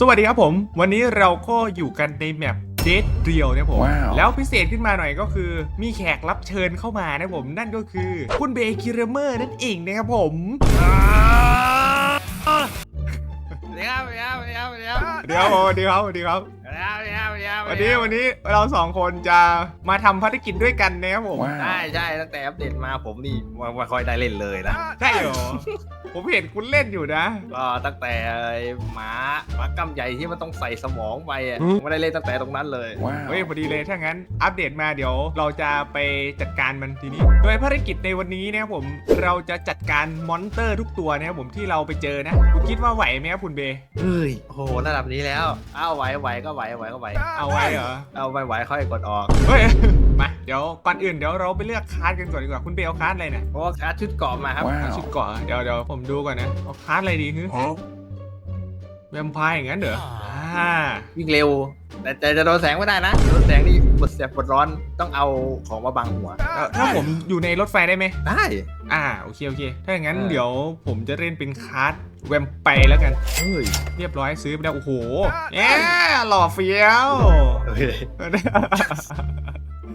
สวัสดีครับผม วันนี้เราก็อยู่กันในแมปเดทเรียวนะผมว้าวแล้วพิเศษขึ้นมาหน่อยก็คือ มีแขกรับเชิญเข้ามานะผม นั่นก็คือ คุณเบคิเรเมอร์นั่นเองนะครับผม เดี๋ยวเดี๋ยวเดี๋ยวเดี๋ยวเดี๋ยวสวัสดีครับสวัสดีครับ เดี๋ยวเดี๋ยวเดี๋ยววันนี้วันนี้เราสองคนจะมาทำภารกิจด้วยกันนะครับผม ว้าว ใช่ใช่ตั้งแต่อัปเดตมาผมนี่ไม่ไม่ค่อยได้เล่นเลยนะ ใช่เหรอ ผมเห็นคุณเล่นอยู่นะ ก็ตั้งแต่หมาหมากำใหญ่ที่มันต้องใส่สมองไปอะผมไม่ได้เล่นตั้งแต่ตรงนั้นเลยว้าว เฮ้ยพอดีเลยถ้างั้นอัปเดตมาเดี๋ยวเราจะไปจัดการมันทีนี้ โดยภารกิจในวันนี้นะครับผมเราจะจัดการมอนเตอร์ทุกตัวนะครับผมที่เราไปเจอนะคุณคิดว่าไหวไหมครับคุณเบ เฮ้ยโอ้โหระดับนี้แล้ว เอาไหวไหวก็ไหวไหวก็ไหวเอาไว้เหรอ เอาไหวไหวค่อยกดออก เฮ้ย มาเดี๋ยวก่อนอื่นเดี๋ยวเราไปเลือกคาร์ดกันก่อนดีกว่าคุณเบลเอาคาร์ดอะไรเนี่ยเพราะว่าการดชุดเกราะมาครับว้าเอาวชุดเกาะเดี๋ยวเดี๋ยวผมดูก่อนนะเอาคาร์ดอะไรดีฮึแวมไพร์อย่างนั้นเหรออ่าวิ่งเร็ว แต่แต่จะโดนแสงไม่ได้นะโดนแสงนี่ปวดแสบปวดร้อนต้องเอาของมาบังหัวแล้วถ้าผมอยู่ในรถไฟได้ไหม ได้ อ่าโอเคโอเค ถ้าอย่างนั้นเออ เดี๋ยวผมจะเล่นเป็นคาร์ดแวมไพร์แล้วกัน เฮ้ยเรียบร้อยซื้อไปแล้วโอ้โหแอะหล่อเฟี้ยว เฮ้ย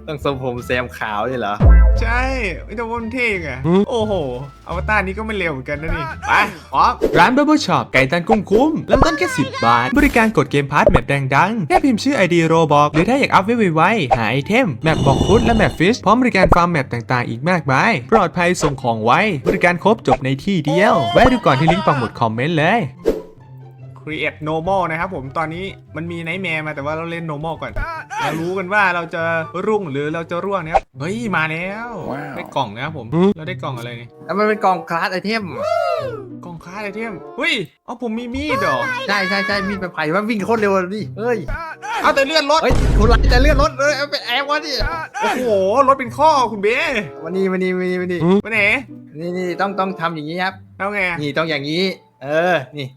ต้องทรงผมแซมขาวเลยเหรอ ใช่ไม่ต้องว่ามันเท่ไงโอ้โหอวตารนี้ก็ไม่เร็วเหมือนกันนะนี่ ไปพร้อมร้าน Bubble Shop ไก่ตันกุ้งคุ้มเริ่มต้นแค่ 10 บาท บริการกดเกมพาร์ทแมปดังๆแค่พิมพ์ชื่อ ID โรบอกหรือถ้าอยากอัพไวๆหาไอเทม แมปบอกฟุตและแมปฟิชพร้อมบริการฟาร์มแมปต่างๆ อีกมากมาย ปลอดภัยส่งของไวบริการครบจบในที่เดียว แวะดูก่อนที่ลิงก์ปักหมุดคอมเมนต์เลย Create normal นะครับผมตอนนี้มันมีไนท์แมร์มาแต่ว่าเราเล่น normal ก่อน เรารู้กันว่าเราจะรุ่งหรือเราจะร่วงนะครับเฮ้ย มาแล้วว้าวได้กล่องนะครับผมเราได้กล่องอะไรนี่แล้วมันเป็นกล่องคลาสไอเทมกล่องค้าไอเทมเฮ้ยเอาผมมีมีดเหรอใช่ใช่ใช่มีดไผ่ว่าวิ่งโคตรเร็วเลยดิเฮ้ยเอาแต่เลื่อนรถเฮ้ยคุณไรจะเลื่อนรถเลยเอาไปแอบวะดิโอ้โหรถเป็นข้อคุณเบ้วันนี้วันนี้วันนี้วันนี้ไปไหนนี่นี่ต้องต้องทำอย่างนี้ครับเอาไงอะนี่ต้องอย่างนี้ เออนี่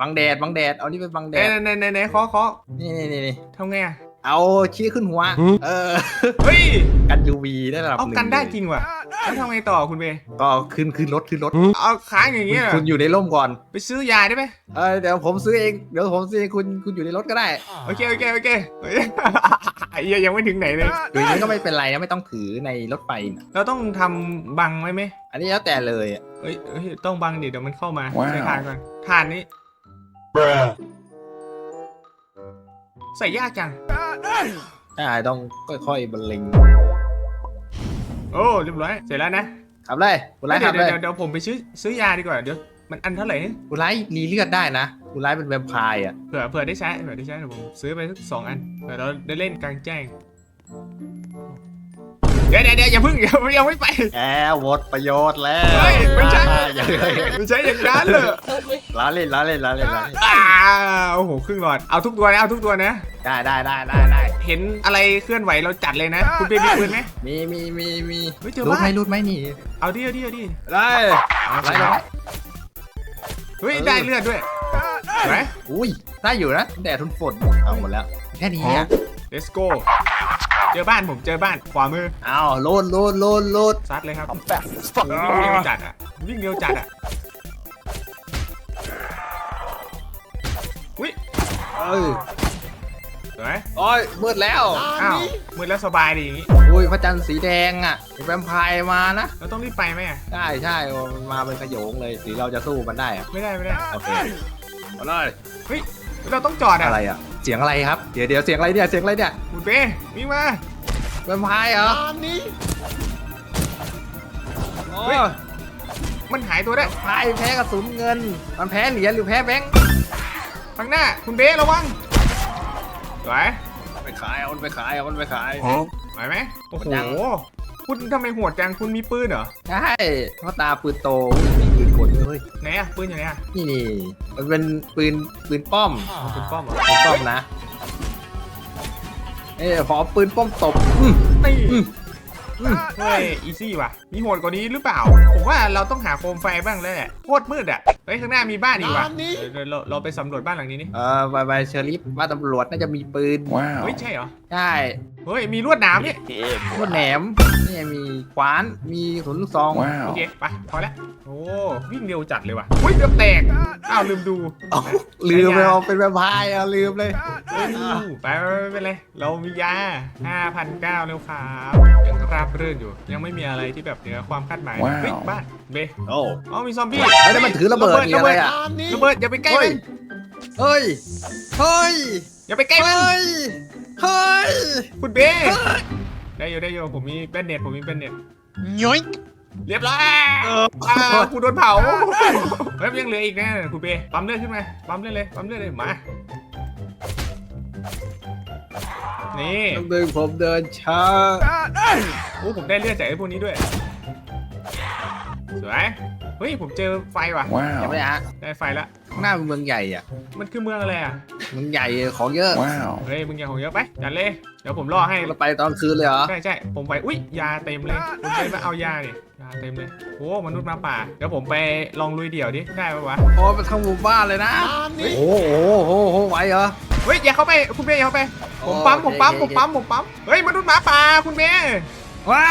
บังแดดบังแดดเอานี่ไปบังแดเอ้ยดไหนไหนไหนเคาะเคาะนี่นี่นี่นี่ทำไงอะเอาชี้ขึ้นหัว เออ เฮ้ย กัน UV ได้ระดับเอาหนึ่งกันได้เลยจริงว่ะแล้วทำไงต่อคุณเบ้ก็ขึ้นขึ้นรถขึ้นรถ เอาค้างอย่างคุเงี้ณยเหรอคุณอยู่ในร่มก่อน ไปซื้อยาได้ไหมเออเดี๋ยวผมซื้อเอง เดี๋ยวผมซื้อเองคุณคุณอยู่ในรถก็ได้ โอเคโอเคโอเคเฮ้ยไอ้เหี้ยยังไม่ถึงไหนเลยหรือนี้ก็ไม่เป็นไรนะไม่ต้องถือในรถไฟนะเราต้องทำบังไว้ไหม อันนี้แล้วแต่เลยอะเฮ้ยเฮ้ยต้องบังดิเดี๋ยวมันเข้ามาว้าวใส่ทานก่อนทานนี้ ใส่ยากจังใช่ต้องค่อยๆบรรเลงโอ้เรียบร้อย เสร็จแล้วนะขับเลยคุณไล่เดี๋ยขัวบเดี๋เลยวยเดี๋ยวผมไปซื้อซื้อยาดีกว่าเดี๋ยวมันอันเท่าไหร่เนี่ยคุณไล่รีเลือดได้นะคุณไล่เป็นแวมไพร์อะเผื่อเผื่อได้ใช้เผื่อได้ใช้เดี๋ยวผมซื้อไปสักสองอันเผื่อเราได้เล่นกลางแจ้ง เดี๋ยวเดี๋ยวเดี๋ยวอย่าเพิ่งอย่ายังไม่ไปแอร์หมดประโยชน์แล้วเฮ้ยไม่ใช่อย่าเลยไม่ใช่อย่างนั้นเลยล้าเล่นล้าเล่นล้าเล่นล้าเล่นอ่าโอ้โหครึ่งหลอดเอาทุกตัวนะเอาทุกตัวนะ ได้ได้ได้ได้ได้เห็นอะไรเคลื่อนไหวเราจัดเลยนะ คุณเบบี้ปืนไหมมีมีมีมีเฮ้ยเจอรูดบ้าไหมนรูดไหมนี่เอาดิเอาดิเอาดิได้เอาได้สิได้เฮ้ยได้เลือดด้วยเห็นไหมอุ้ยได้อยู่นะแดดทุนฝนเอาหมดแล้วแค่นี้อะ let's go เจอบ้านผมเจอบ้านขวามือเอาโลดโลดโลดโลดซัดเลยครับวิ่งเร็วจัดอะวิ่งเร็วจัดอะอุ้ยเอ้ยเห็นไหมโอ้ยมืดแล้วอ้าวมือแล้วสบายดีอย่างงี้อุ้ยพระจันทร์สีแดงอะมีแวมไพร์มานะเราต้องรีบไปไหมอะใช่ใช่โอ้มันมาเป็นขโยงเลยหรือเราจะสู้มันได้อะไม่ได้ไม่ได้โอเคมาเลยเราต้องจอดอะอะไรอะ เสียงอะไรครับ เดี๋ยวเดี๋ยวเสียงอะไรเนี่ย เสียงอะไรเนี่ยคุณเป้วิ่งมาแวมไพร์เหรอโอ้เฮ้ยยมันหายตัวได้ไพร์แพ้กระสุนเงิน มันแพ้เหรียญหรือแพ้แบงค์ข้างหน้า คุณเบ้ระวังสวยไปขายเอามันไปขายเอามันไปขายไหวไหมโอ้โหยัง คุณทำไมโหดจังคุณมีปืนเหรอใช่เพราะตาปืนโตมีปืนกลด้วยไหนอะปืนอยู่ไหนอะนี่นี่มันเป็นปืนปืนป้อมเอาปืนป้อมเหรอปืนป้อมนะเอ้ยขอปืนป้อมตบอืมนี่อืม เฮ้ยอีซี่ว่ะ มีโหดกว่านี้หรือเปล่า ผมว่าเราต้องหาโคมไฟบ้างแล้วแหละโคตรมืดอะ เฮ้ยข้างหน้ามีบ้านอีกว่ะเดี๋ยวเดี๋ยวเราเราไปสำรวจบ้านหลังนี้นี่เออไปไปเชอรี่ว่าตำรวจน่าจะมีปืนเฮ้ยใช่เหรอ ใช่ เฮ้ยมีลวดหนามนี่พวกแหนมนี่มีขวาน มีขุนลูกซอง โอเคไปพอแล้วโอ้วิ่งเร็วจัดเลยว่ะเฮ้ยเกือบแตก อ้าวลืมดูเอ้าลืมไปเอาเป็นแวมไพร์เอาลืมเลยเอ้ยไปไปไปไปเลยเรามียา5,009เร็วครับยังราบรื่นอยู่ ยังไม่มีอะไรที่แบบเหนือความคาดหมายว้าว เฮ้ยบ้านเบโอ้ อ๋อมีซอมบี้ไม่ได้มันถือระเบิดนี่อะไรอะระเบิดอย่าไปใกล้เฮ้มัย นเฮ้ย เฮ้ย อย่าไปใกล้มัน เฮ้ย เฮ้ย คุณเบได้อยู่ได้อยู่ผมมีแบนเน็ตผมมีแบนเน็ตย้อยเรียบร้อยอ่าคุณโดนเผาเฮ้ยยังเหลืออีกนะคุณเบปั๊มเลือดขึ้นมาปั๊มเลือดเลยปั๊มเลือดเลยมา นี่ต้องเดินผมเดินช้าโอ้ผมได้เลือดจากไอ้พวกนี้ด้วย สวย เฮ้ย ผมเจอไฟว่ะยังไม่ได้ฮะได้ไฟละ ข้างหน้าเป็นเมืองใหญ่อะมันคือเมืองอะไรอะ เมืองใหญ่ของเยอะเฮ้ย มึงอย่าของเยอะไปจัดเลย เดี๋ยวผมล่อให้ เราไปตอนคืนเลยเหรอ ใช่ใช่ผมไป อุ้ยยาเต็มเลยคุณเบมาเอายาดิ ยาเต็มเลยโอ้มนุษย์หมาป่า เดี๋ยวผมไปลองลุยเดี่ยวดิ ได้ปะวะ โอ้ไปทั้งหมู่บ้านเลยนะ โอ้โหโอ้โหไหวเหรอ เฮ้ย อย่าเข้าไป คุณเบย์อย่าเข้าไป ผมปั๊ม ผมปั๊ม ผมปั๊ม ผมปั๊ม เฮ้ย มนุษย์หมาป่า คุณเบย์ว้า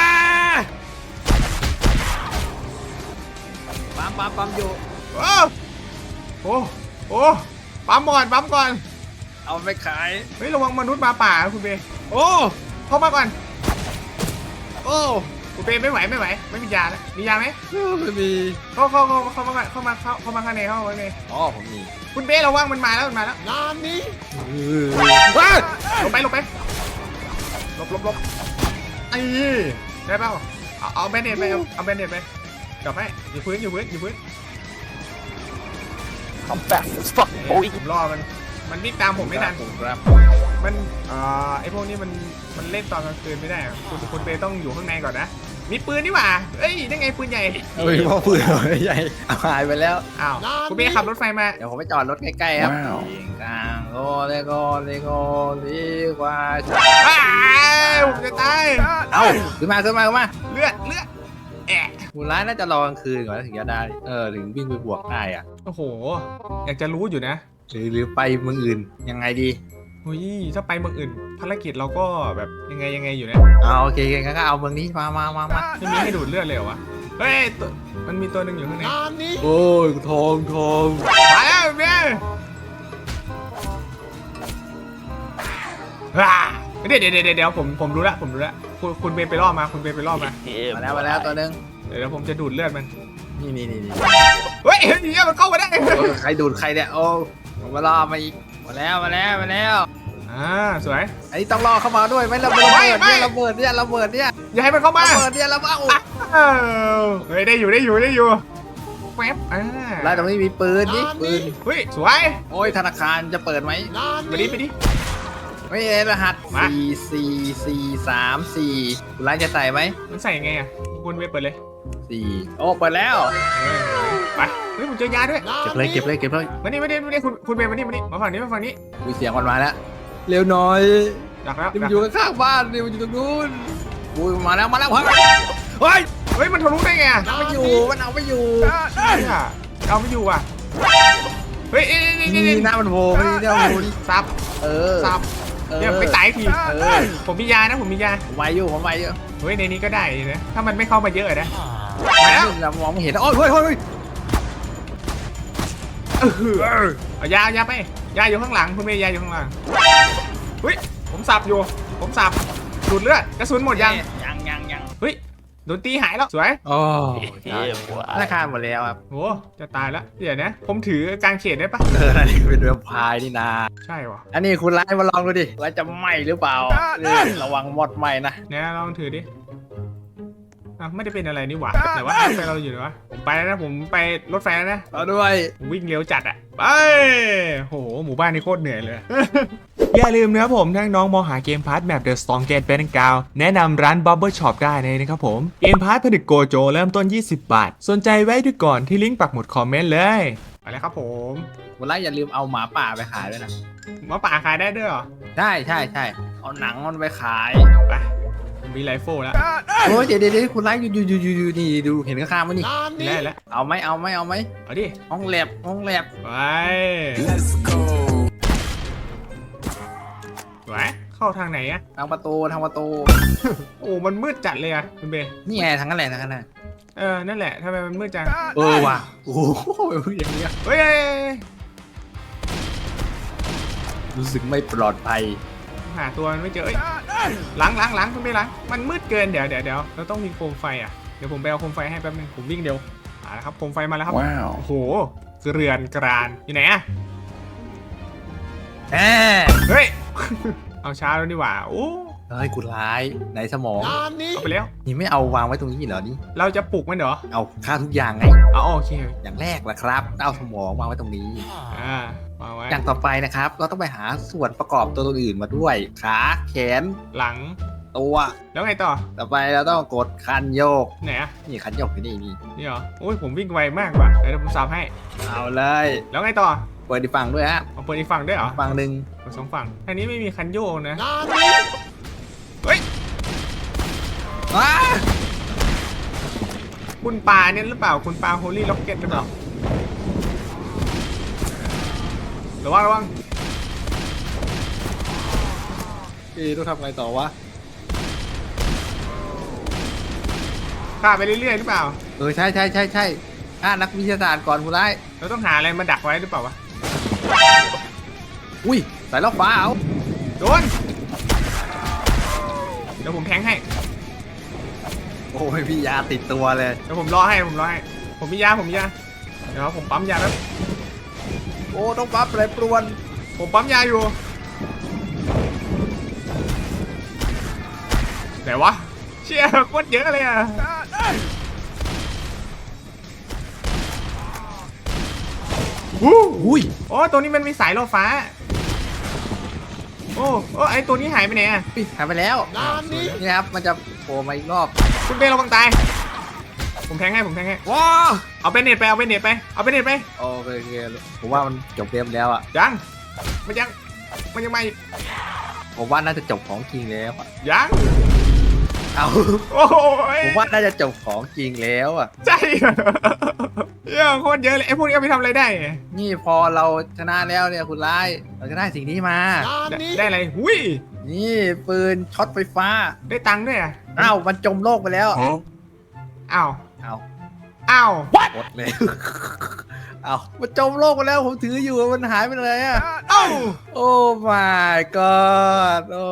ปั๊มปั๊มปั๊มอยู่ โอ้โอ้โอ้ปั๊มก่อน ปั๊มก่อน เอาไปขาย เฮ้ย ระวังมนุษย์หมาป่า คุณเบย์โอ้ เข้ามาก่อน โอ้ คุณเบย์ไม่ไหวไม่ไหว ไม่มียาแล้วมียาไหมไม่มีเข้าเข้าเข้าเข้ามาก่อนเข้ามาเข้าเข้ามาข้างในเข้ามาข้างในอ๋อผมมีคุณเบย์ระวังมันมาแล้วมันมาแล้วว้าหลบไปหลบไปหลบหลบหลบไอ้ได้เปล่าเอาเอาแบนเดตไปเอาเอาแบนเดตไปกลับให้อยู่พื้นอยู่พื้นอยู่พื้น I'm fast as fuck, boy. ผมรอมันมันวิ่งตามผมไม่ทันผมครับ มันเอ่อไอพวกนี้มันมันเล่นตอนกลางคืนไม่ได้อะคุณคุณเบย์ต้องอยู่ข้างในก่อนนะ มีปืนนี่หว่าเอ้ยได้ไงปืนใหญ่ เฮ้ยพ่อปืนใหญ่เอาหายไปแล้ว อ้าว คุณเบย์ขับรถไฟมา เดี๋ยวผมไปจอดรถใกล้ๆครับว้าวเสียงกลางโอ้เลโก้เลโก้ลีกว่าอ้าวผมจะตาย เอ้าขึ้นมาขึ้นมาขึ้นมาเลือดเลือดแอะคุณร้ายน่าจะรอกลางคืนก่อนแล้วถึงจะได้ เออถึงวิ่งไปบวกได้อะโอ้โห อยากจะรู้อยู่นะ หรือหรือไปเมืองอื่นยังไงดีเฮ้ยถ้าไปเมืองอื่น ภารกิจเราก็แบบยังไงยังไงอยู่นะเอาโอเคงั้นก็เอาเมืองนี้มามามามาไม่มีให้ดูดเลือดเลยเหรอวะเฮ้ยตัวมันมีตัวหนึ่งอยู่ข้างในโอ้ยทองทองมาแล้วเบย์ว้าเดี๋ยวเดี๋ยวเดี๋ยวเดี๋ยวผมผมรู้ละผมรู้ละคุณคุณเบย์ไปล่อมาคุณเบย์ไปล่อมามาแล้วมาแล้วตัวหนึงเดี๋ยวผมจะดูดเลือดมันนี่นี่นี่นี่เฮ้ยเฮ้ยเนี่ยมันเข้ามาได้ โอ้ยใครดูดใครเนี่ยโอ้ผมมาล่อมาอีกมาแล้วมาแล้วมาแล้ว อ่าสวย อันนี้ต้องล่อเข้ามาด้วยไหมระเบิดไม่ไม่ เนี่ยระเบิดเนี่ยระเบิดเนี่ยอย่าให้มันเข้ามาระเบิดเนี่ยระเบิดอ้าวเฮ้ยได้อยู่ได้อยู่ได้อยู่แป๊บอ่าแล้วตรงนี้มีปืนนี่ปืนเฮ้ยสวยโอ้ยธนาคารจะเปิดไหมไปดิไปดิ ไม่ได้รหัสมา สี่สี่สี่สามสี่คุณร้านจะใส่ไหมมันใส่ยังไงอะคุณเบย์เปิดเลยสี่โอ้เปิดแล้วเฮ้ยไปเฮ้ยผมเจอยาด้วยเก็บเลยเก็บเลยเก็บเลยมานี่มานี่มานี่คุณคุณเบย์มานี่มานี่มาฝั่งนี้มาฝั่งนี้ มีเสียงมันมาแล้ว เร็วหน่อยดักแล้วนี่มัดันกอยู่ข้างๆบ้านนี่มันอยู่ตรงนู้นอุ้ยมาแล้วมาแล้วเฮ้ยเฮ้ยเฮ้ยมันทะลุได้ไงอะเอาไม่อยู่มันเอาไม่อยู่เชี่ยเอาไม่อยู่อะเฮ้ยนี่นี่นี่นี่นี่หน้ามันโผล่ไม่ได้หน้ามันโผล่ซับเออซับเออเนี่ยไปตายอีกทีเออผมมียานะผมมียาผมไวอยู่ผมไวอยู่เฮ้ยในนี้ก็ได้นะถ้ามันไม่เข้ามาเยอะนะมาแล้วเรามองไม่เห็นโอ้ยเฮ้ยเฮ้ยเฮ้ยเออเอายาเอายาไป ยาอยู่ข้างหลังคุณเมย์ยาอยู่ข้างหลังเฮ้ยผมสับอยู่ ผมสับดูดเลือดกระสุนหมดยังยังยังยังเฮ้ยโดนตีหายแล้วสวยโอ้ Yeah, ธนาคารหมดแล้วครับโหจะตายแล้วเดี๋ยวนะ ผมถือกางเขนได้ปะเอออันนี้เป็นเรือพายนี่นา ใช่วะอันนี้คุณไล่มาลองดูดิว่าจะไหมหรือเปล่านี่ระวังหมดไหมนะเนี่ยลองถือดิ อะไม่ได้เป็นอะไรนี่หว่าแต่ว่ารถไฟเราอยู่ไหนวะผมไปแล้วนะผมไปรถไฟแล้วนะเอาด้วยวิ่งเร็วจัดอะไปโหหมู่บ้านนี่โคตรเหนื่อยเลยอย่าลืมนะครับผมถ้าน้องมองหาเกมพาร์ทแมป The Storm Gate เป็นกาว แนะนำร้าน Bubble Shop ได้เลยนะครับผม เกมพาร์ทผนึกโกโจเริ่มต้น 20 บาท สนใจไว้ดูก่อนที่ลิงก์ปักหมุดคอมเมนต์เลยไปแล้วครับผมคุณไล่อย่าลืมเอาหมาป่าไปขายด้วยนะหมาป่าขายได้ด้วยเหรอ ใช่ใช่ใช่เอาหนังมันไปขายไป ผมมีไรเฟิลแล้วโอ้ยเดี๋ยวเดี๋ยวเดี๋ยวคุณไลฟ์อยู่อยู่อยู่อยู่อยู่นี่ดูเห็นข้างๆมั้ยนี่ ได้แล้วเอาไหมเอาไหมเอาไหมเอาดิห้องแลบห้องแลบไปไหวเข้าทางไหนอะทางประตูทางประตูโอ้มันมืดจัดเลยอะคุณเบย์นี่ไงทางนั้นแหละทางนั้นน่ะเออนั่นแหละทำไมมันมืดจังเออว่ะโอ้โหอย่างเงี้ยเฮ้ยเฮ้ยเฮ้ยรู้สึกไม่ปลอดภัย หาตัวมันไม่เจอเอ้ยหลังหลังหลังคุณเบย์หลังมันมืดเกินเดี๋ยวเดี๋ยวเดี๋ยวเราต้องมีโคมไฟอะเดี๋ยวผมไปเอาโคมไฟให้แป๊บนึงผมวิ่งเร็วมาแล้วครับโคมไฟมาแล้วครับ Wow. โอ้โหเรือนกรานอยู่ไหนอะแหมเฮ้ยเอาช้าแล้วดีกว่าโอ้เฮ้ยคุณร้ายในสมองเอาไปแล้วนี่ไม่เอาวางไว้ตรงนี้เหรอนี่เราจะปลุกมันเหรอเอาค่าทุกอย่างไงเอาโอเคอย่างแรกละครับเอาสมองวางไว้ตรงนี้อ่า วางไว้อย่างต่อไปนะครับ เราต้องไปหาส่วนประกอบตัวอื่นมาด้วย ขาแขนหลังตัวแล้วไงต่อต่อไปเราต้องกดคันโยกไหนอะนี่คันโยกอยู่นี่นี่นี่เหรอโอ้ยผมวิ่งไวมากว่ะเดี๋ยวผมสับให้เอาเลย แล้วไงต่อเปิดอีกฝั่งด้วยฮะเอาเปิดอีกฝั่งด้วยเหรอฝั่งหนึ่งเปิดสองฝั่งอันนี้ไม่มีคันโยกนะเฮ้ยว้าคุณปลาเนี่ยหรือเปล่าคุณปลาโฮลี่ล็อกเก็ตหรือเปล่า ระวังระวังเอ๊ะต้องทำไงต่อวะฆ่าไปเรื่อยๆหรือเปล่า เออใช่ใช่ใช่ใช่อ่านักวิทยาศาสตร์ก่อนคุณร้ายเราต้องหาอะไรมาดักไว้หรือเปล่าวะ อุ้ยสายล่อฟ้าเอาโดน เดี๋ยวผมแทงให้ โอ้ยพี่ยาติดตัวเลย เดี๋ยวผมรอให้ผมรอให้ ผมมียาผมมียา เดี๋ยวผมปั๊มยาแล้วโอ้ต้องปั๊บอะไรปรวน ผมปั๊มยาอยู่ไหนวะ เชี่ยโคตรเยอะเลยอะวู้อุ้ยโอ้ตัวนี้มันมีสายล่อฟ้า โอ้โอ้ไอตัวนี้หายไปไหนอะอุ๊ยหายไปแล้ว นี่ครับ มันจะโผล่มาอีกรอบ คุณเบลระวังตาย ผมแทงให้ผมแทงให้ว้าเอาเบนเน็ตไปเอาเบนเน็ตไปเอาเบนเน็ตไปโอเคโอเคผมว่ามันจบเกมแล้วอะ ยังมันยังมันยังไม่ผมว่าน่าจะจบของจริงแล้วอะยังเอาโอ้ยผมว่าน่าจะจบของจริงแล้วอะใช่เหรอเยอะโคตรเยอะเลยไอ้พวกนี้เอาไปทำอะไรได้นี่พอเราชนะแล้วเนี่ยคุณร้ายเราจะได้สิ่งนี้มา ได้ได้อะไรหุ้ยนี่ปืนช็อตไฟฟ้าได้ตังค์ด้วยอะอ้าวมันจมโลกไปแล้ว Huh? อ้าว อ้าวอ้าวหมดเลยอ้าวมันจมโลกไปแล้วผมถืออยู่มันหายไปเลยอะเอ้า โอ้ my god โอ้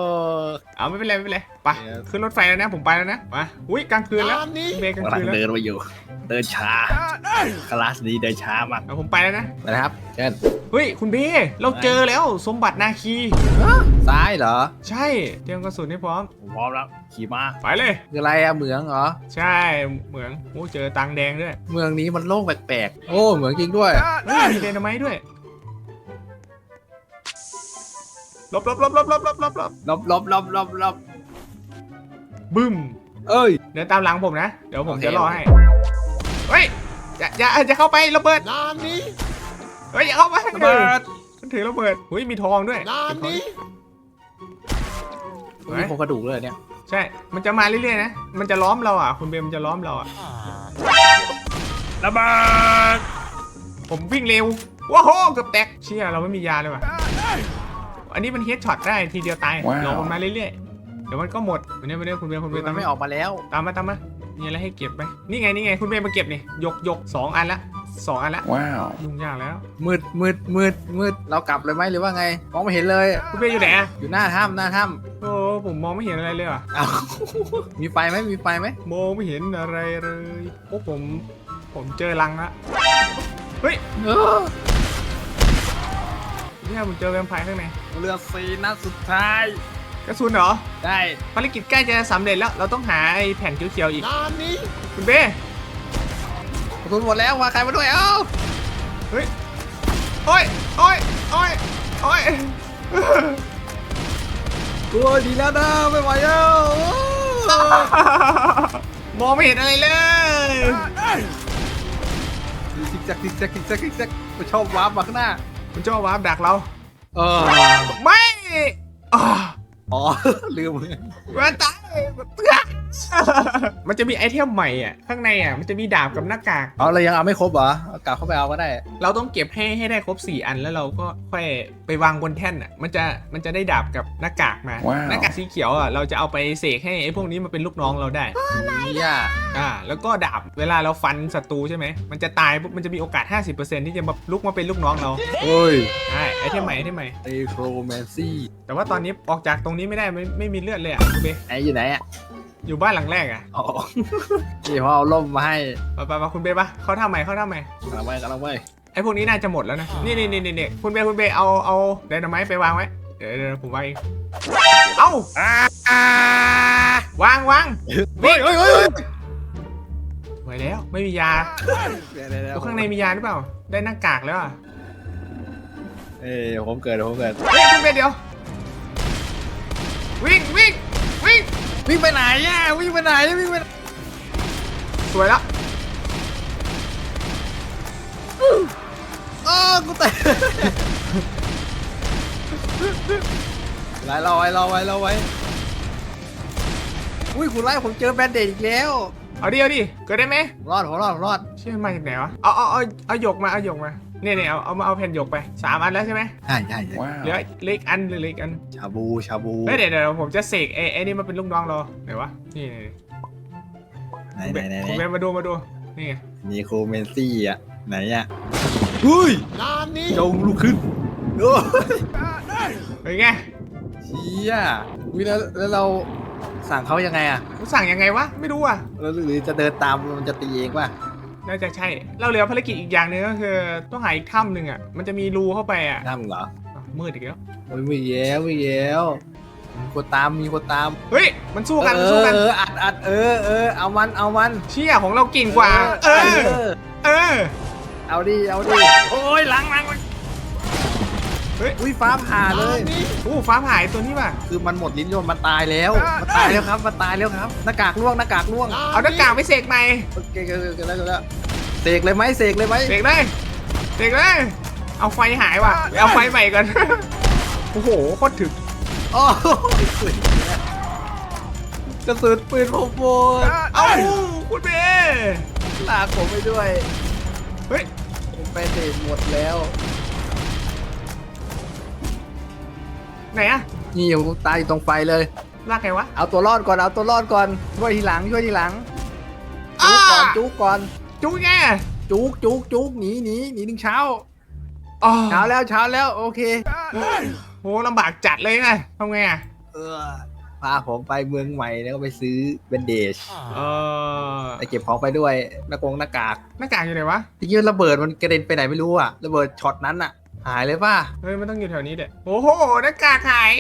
เอาไม่เป็นไรไม่เป็นไร ไปเดี๋ยวขึ้นรถไฟแล้วนะผมไปแล้วนะมาอุ้ยกลางคืนแล้วเบรกกลางกำลัคืงนแล้วเดินมาอยู่ เดินช้าคลาสนี้เดินช้ามากเอาผมไปแล้วนะนะครับเช่นเฮ้ยคุณเบเราเจอแล้วสมบัตินาคี ซ้ายเหรอใช่เตรียมกระสุนให้พร้อมผมพร้อมแล้ว ขี่มาไปเลย คืออะไรอะเหมืองเหรอ ใช่เหมืองโอ้เจอตังค์แดงด้วยเมืองนี้มันโล่งแปลกๆ โอ้เหมืองจริงด้วย เฮ้ยมีเดนไมต์ด้วยหลบหลบหลบหลบหลบหลบหลบหลบลบลบลบลบล บบึ้ม เอ้ย เดินตามหลังผมนะ เดี๋ยวผมโอเค จะรอให้ เฮ้ย อย่าอย่าอย่าเข้าไประเบิดเฮ้ยอย่าเข้าไประเบิดมันถือระเบิดหุ้ยมีทองด้วยเก็บทองมีโครงกระดูกเลยเนี่ยใช่ มันจะมาเรื่อยๆนะ มันจะล้อมเราอะ คุณเบมมันจะล้อมเราอะ ระเบิดผมวิ่งเร็ว ว้าวโหเกือบแตก เชี่ยเราไม่มียาเลยว่ะ อันนี้มันเฮดช็อตได้ทีเดียวตายว้าวรอมันมาเรื่อยๆ เดี๋ยวมันก็หมดวันนี้วันนี้คุณเบมคุณเบมมัตานมไม่มาออกมาแล้ว ตามมาตามมามีอะไรให้เก็บไหมนี่ไงนี่ไงคุณเบมมาเก็บนี่ยกยกสองอันละสองอันละ Wow. ยุ่งยากแล้ว มืดมืดมืดมืดเรากลับเลยไหมหรือว่าไง มองไม่เห็นเลย คุณเบมอยู่ไหนอะอยู่หน้าถ้ำหน้าถ้โอ้ผมมองไม่เห็นอะไรเลยอะำเอา มีไฟไหมมีไฟไหมมองไม่เห็นอะไรเลยโอ้ผมผมเจอรังละเฮ้ยเออเนี่ยผมเจอแวมไพร์ข้างในเรือซีนัดสุดท้าย กระสุนเหรอได้ภารกิจใกล้จะสำเร็จแล้ว เราต้องหาไอ้แผ่นเขียวๆอีกคุณเบ้กระสุนหมดแล้วพาใครมาด้วยเอ้าเฮ้ยโอ้ยโอ้ยโอ้ยโอ้ยโอ้ยดีแล้วนะไม่ไหวแล้วมองไม่เห็นอะไรเลยซิกแซกซิกแซกซิกแซกซิกแซกไปชอบวาร์ปมาข้างหน้าคุณเจ้าวาร์ปดักเรา เออ ไม่ อ๋อ ลืมแว่นตาเตือน มันจะมีไอเทมใหม่อะข้างในอะมันจะมีดาบกับหน้ากาก เอาเรายังเอาไม่ครบเหรอเอากลับเข้าไปเอาก็ได้ เราต้องเก็บให้ให้ได้ครบ 4 อันแล้วเราก็ค่อยไปวางบนแท่นอะมันจะมันจะได้ดาบกับหน้ากากมา ว้าว หน้ากากสีเขียวอะเราจะเอาไปเสกให้ไอ้พวกนี้มาเป็นลูกน้องเราได้ย่าอ่าแล้วก็ดาบเวลาเราฟันศัตรูใช่ไหมมันจะตายปุ๊บมันจะมีโอกาส 50%ที่จะมาลุกมาเป็นลูกน้องเราโอ้ยใช่ไอเทมใหม่ไอเทมใหม่ไอโครแมนซี่แต่ว่าตอนนี้ออกจากตรงนี้ไม่ได้ไม่ไม่มีเลือดเลยอะคุณเบไออยู่ไหนอะ อยู่บ้านหลังแรกอะอ๋อนี่เขาเอาล่มมาให้ไปไปไปคุณเบปะเขาทำใหม่เขาทำใหม่กำลังไปกำลังไปไอพวกนี้น่าจะหมดแล้วนะนี่นี่นี่นี่คุณเบคุณเบเอาเอาไดนาไมต์ไปวางไว้เดี๋ยวเดี๋ยวผมวางเองเอ้าอ่าวางวางเฮ้ยเฮ้ยเฮ้ยไว้แล้วไม่มียาตัวข้างในมียาหรือเปล่า ได้หน้ากากแล้วอะเอ้ยผมเกิดผมเกิดเฮ้ยคุณเบเดี๋ยววิ่งวิ่งวิ่ง วิ่งไปไหนอะวิ่งไปไหนวิ่งไปไหนสวยแล้วอ้อกูเตะไล่เราไว้เราไว้เราไว้อุ้ยคุณไล่ผมเจอแบนเดดอีกแล้วเอาดิเอาดิเกิดได้ไหมผมรอดผมรอดผมรอดเชื่อมันมาจากไหนวะเอาเอาเอาเอาหยกมาเอาหยกมา เนี่ยเนี่ยเอาเอามาเอาแผ่นหยกไปสามอันแล้วใช่ไหมใช่ใช่ใช่เหลือเล็กอันเหลือเล็กอันชาบูชาบูเฮ้ยเดี๋ยวเดี๋ยวผมจะเสกไอ้ไอ้นี่มาเป็นลูกน้องเราไหนวะนี่นี่นี่ไหนไหนไหนผมไหนเบนมาดูมาดูนี่ไงมีโคเมนซี่อะไหนอะเฮ้ยจงลุกขึ้นโอ้ยเป็นไงเชี่ยวิแล้วแล้วเราสั่งเขายังไงอะกูสั่งยังไงวะไม่รู้อะแล้วหรือจะเดินตามมันจะตีเองป่ะ น่าจะใช่ เราเหลือภารกิจอีกอย่างหนึงก็คือ ต้องหาอีกถ้ำหนึ่งอะ มันจะมีรูเข้าไปอะทำเหรออ้าวมืดอีกแล้ว โอ้ยมีแย้วมีแย้วมีคนตามมีคนตามเฮ้ย มันสู้กัน เอมันอสู้กัน เอออัดอัดเออเออเอามันเอามันเชี่ยของเรากิ่งกว่า เออเออ เออ เอาดิเอาดิโอ้ยหลังหลังหลัง เฮ้ยอุ้ยฟ้าผ่าเลยโอ้ฟ้าผ่ายตัวนี้ว่ะ คือมันหมดลิ้นโยนมันตายแล้วมันตายแล้วครับ มันตายแล้วครับ หน้ากากล่วงหน้ากากล่วงเอาหน้ากากไปเสกใหม่โอเคโอเคโอเคแล้วแล้วเสกเลยไหมเสกเลยไหมเสกเลยเสกเลยเอาไฟหายว่ะไปเอาไฟใหม่ก่อน โอ้โหโคตรถึกโอ้ยกระสุนปืนผมหมดเอ้าคุณเบลากผมไปด้วยเฮ้ยผมไปเสกหมดแล้ว ไหนอะนี่ผมตายอยู่ตรงไฟเลย ลากไงวะ เอาตัวรอดก่อนเอาตัวรอดก่อนช่วยทีหลังช่วยทีหลังจุกก่อนอ่า จุกก่อนจุ๊กแงจุกจุกจุกหนีหนีหนีถึงเช้าอ๋อเช้าแล้วเช้าแล้วโอเคโหลำบากจัดเลยไงทำไงอะเออพาผมไปเมืองใหม่แล้วก็ไปซื้อเบนเดจเออไปเก็บของไปด้วยหน้ากงหน้ากากหน้ากากอยู่ไหนวะ ที่กี้ระเบิดมันกระเด็นไปไหนไม่รู้อะระเบิดช็อตนั้นอะ หายเลยป่ะ เฮ้ยมันต้องอยู่แถวนี้เด็ดโอ้โหหน้ากากหาย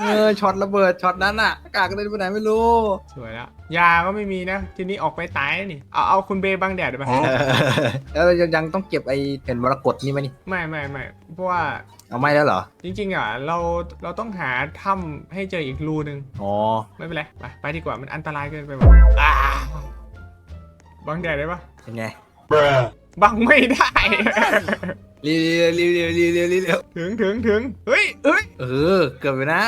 เออช็อตระเบิดช็อตนั้นอะหน้ากากกระเด็นไปไหนไม่รู้ สวยละยาก็ไม่มีนะ ทีนี้ออกไปตายนี่ เอาเอาคุณเบบังแดดได้ปะแล้วเรายังต้องเก็บไอ้แผ่นมรกตนี่ไหมนี่ ไม่ไม่ไม่เพราะว่าเอาไม่แล้วเหรอ จริง ๆอะเราเราต้องหาถ้ำให้เจออีกรูนึง อ๋อ ไม่เป็นไร ไปไปดีกว่ามันอันตรายเกินไปว่ะอ่าบังแดดได้ปะยังไง บังไม่ได้ เรีบรีบรีบรีบรีบรีบรีบถึงถึงถึงเฮ้ยเอ้ยเออเกือบไปนะ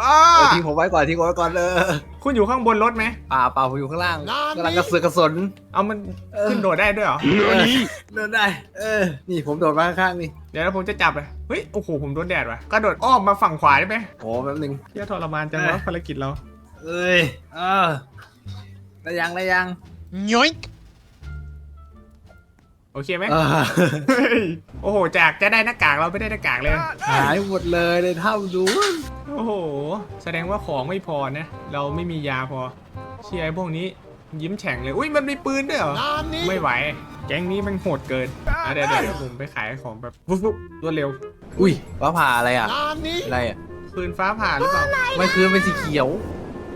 อ่าเออทิ้งผมไว้ก่อนทิ้งผมไว้ก่อนเออคุณอยู่ข้างบนรถไหมป่าป่าผมอยู่ข้างล่างกำลังกระเสือกกระสนเอามันขึ้นโดดได้ด้วยเหรอเออเดินได้ เออ นี่ผมโดดมาข้างๆนี่เดี๋ยวแล้วผมจะจับเลยเฮ้ย โอ้โห ผมโดนแดดว่ะกระโดดอ้อมมาฝั่งขวาได้ไหมโอ้แป๊บนึงเที่ยทรมานจังวะภารกิจเรา เอ้ยเออได้ยังได้ยังโอ เคไหมเออเฮ้ยโอ้โหจากจะได้หน้ากากเราไม่ได้หน้ากากเลย หายหมดเลยในถ้ำดูโอ้โห แสดงว่าของไม่พอนะ เราไม่มียาพอ เชียร์ไอ้พวกนี้ยิ้มแฉ่งเลย อุ้ยมันมีปืนด้วยเหรอ ไม่ไหว แก๊งนี้มันโหดเกินอะเดี๋ยวเดี๋ยวผมไปขายของแบบวุบวุบรวดเร็ว อุ้ยฟ้าผ่าอะไรอะอะไรอะคืนฟ้าผ่าหรือเปล่า ไม่คือเป็นสีเขียว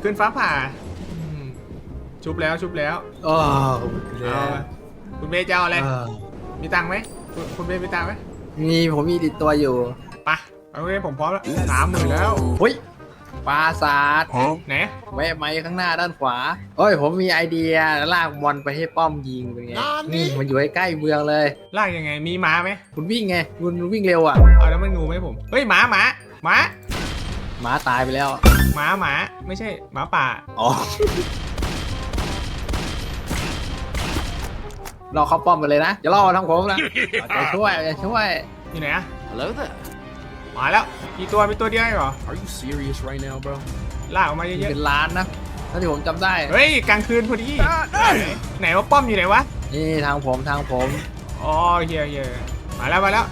คืนฟ้าผ่าอืมชุบแล้วชุบแล้ว อ๋อเอา คุณเบย์จะเอาอะไร เออมีตังค์ไหมคุณคุณเบย์มีตังค์ไหมมีผมมีติดตัวอยู่ไปะโอเคผมพร้อมแล้วสามหมื่นแล้วเฮ้ยปราสาทไหน แวะไม้ข้างหน้าด้านขวาเฮ้ย ผมมีไอเดียลากบอลไปให้ป้อมยิงเป็นไงนี่มันอยู่ใกล้ๆเมืองเลย ลากยังไง มีม้าไหมคุณวิ่งไง คุณวิ่งเร็วอะ เอาแล้วมันงูไหมผม เฮ้ยหมาหมาหมาหมาตายไปแล้ว หมาหมาไม่ใช่หมาป่า อ๋อ รอเข้าป้อมไปเลยนะอย่ารอทางผมนะเอาใจช่วยเอาใจช่วย อยู่ไหนอะ Hello there. มาแล้ว มีตัวมีตัวเดียวเองเหรอ Are you serious right now, bro? ลากออกมาเยมีอะเป็นล้านนะถ้าที่ผมจำได้ๆ เฮ้ยกลางคืนพอดีไหนไหนว่าป้อมอยู่ไหนวะ นี่ทางผมทางผมอ๋อเฮียเฮียมาแล้วมาแล้ว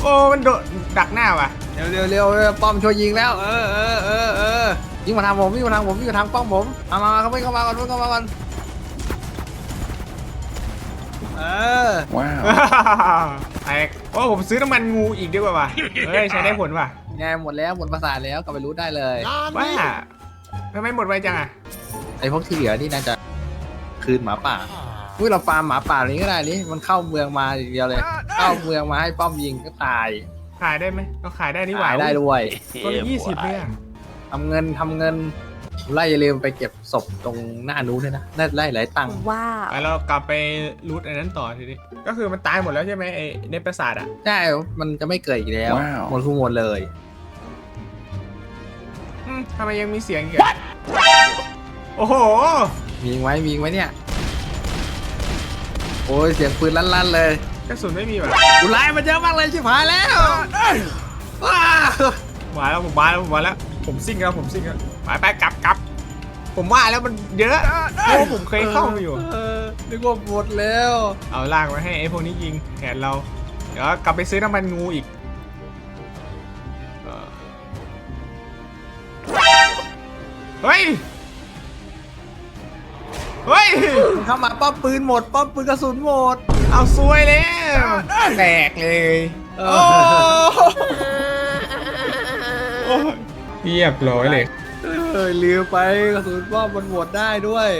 โอ้มันโดดดักหน้าว่ะ เร็วเร็วเร็วเร็วป้อมช่วยยิงแล้วเออเออเออเออยิงมาทางผมยิงมาทางผมยิงมาทางป้อมผมเอามามาเข้าไปเข้ามาก่อนเข้ามาก่อน เออ Wow. แตกโอ้ผมซื้อน้ำมันงูอีกดีกว่าว่ะเฮ้ยใช้ได้ผลว่ะไงหมดแล้วหมดประสาทแล้วกลับไปรู้ได้เลยว่าทำไมหมดไวจังอะไอ้พวกที่เหลือนี่น่าจะคืนหมาป่าอุ้ยเราฟาร์มหมาป่านี้ก็ได้นี่มันเข้าเมืองมาอย่างเดียวเลย เข้าเมืองมาให้ป้อมยิงก็ตายขายได้ไหมเราขายได้นี่หว่าขายได้ด้วยตัวละยี่สิบเลยอะทำเงินทำเงิน ไล่อย่าลืมไปเก็บศพตรงหน้านู้นด้วยนะได้ไล่หลายตังค์ว้าว ไปเรากลับไปรูทอันนั้นต่อทีนี้ ก็คือมันตายหมดแล้วใช่ไหมไอ้ในปราสาทอะใช่มันจะไม่เกิดอีกแล้วว้าว หมดคือหมดเลย อืมทำไมยังมีเสียงอีกอะโอ้โห มีอีกไหมมีอีกไหมเนี่ย โอ้ยเสียงปืนลั่นๆเลยกระสุนไม่มีว่ะกูไล่มันเยอะมากเลยชิบหายแล้วว้าวมาแล้วผมมาแล้วผมมาแล้ว ผมซิ่งแล้วผมซิ่งแล้วไปไปกลับกลับผมว่าแล้วมันเยอะเพราะว่าผมเคยเข้ามาอยู่เออนึกว่าหมดแล้ว เอาลากไว้ให้ไอ้พวกนี้ยิงแขนเรา เดี๋ยวกลับไปซื้อน้ำมันงูอีกเออเฮ้ย เฮ้ยมันเข้ามาป้อมปืนหมด ป้อมปืนกระสุนหมด เอาซวยแล้วแตกเลยเอโอ้อโอ้ เรียบร้อยเลย เออลืมไปกระสุนป้อมมันหมดได้ด้วย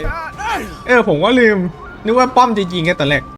เออผมก็ลืมนึกว่าป้อมจะยิงกันตอนแรก